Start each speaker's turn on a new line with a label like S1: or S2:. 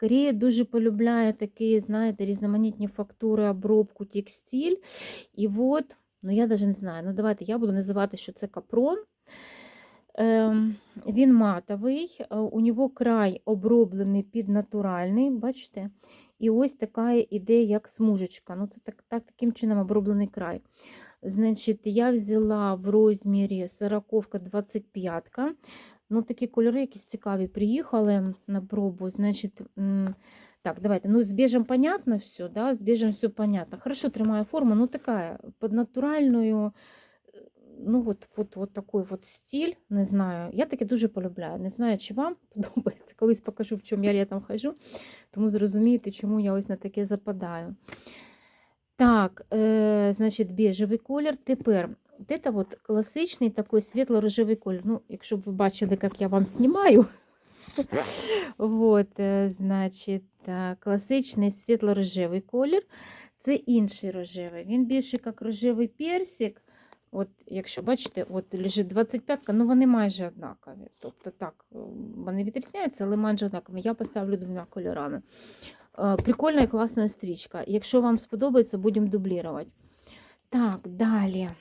S1: Корея дуже полюбляє такі, знаєте, різноманітні фактури, обробку, текстиль. І от, ну я навіть не знаю, ну давайте я буду називати, що це капрон. Ем, він матовий, е, у нього край оброблений під натуральний, бачите? І ось така іде, як смужечка. Ну, це так, так, таким чином оброблений край. Значить, я взяла в розмірі 40 25 Ну, такі кольори якісь цікаві приїхали на пробу. Значить, так, давайте. Ну, з бежем понятно все, да? З бежем все понятно. Хорошо тримає форму, ну така, під натуральною. е, Ну, от, от, от такий от стиль, не знаю. Я таке дуже полюбляю. Не знаю, чи вам подобається. Колись покажу, в чому я літом хожу, тому зрозумієте, чому я ось на таке западаю. Так, е, значить, біжевий колір. Тепер от це от класичний такий світло-рожевий колір. Ну, якщо б ви бачили, як я вам знімаю. Вот, е, значить, е, класичний світло-рожевий колір. Це інший рожевий. Він більше як рожевий персик. От, якщо бачите, от лежить 25-ка, ну вони майже однакові. Тобто так, е, вони відрізняються, але майже однакові. Я поставлю двома кольорами. Е, Прикольна і класна стрічка. Якщо вам сподобається, будемо дублірувати. Так, далі.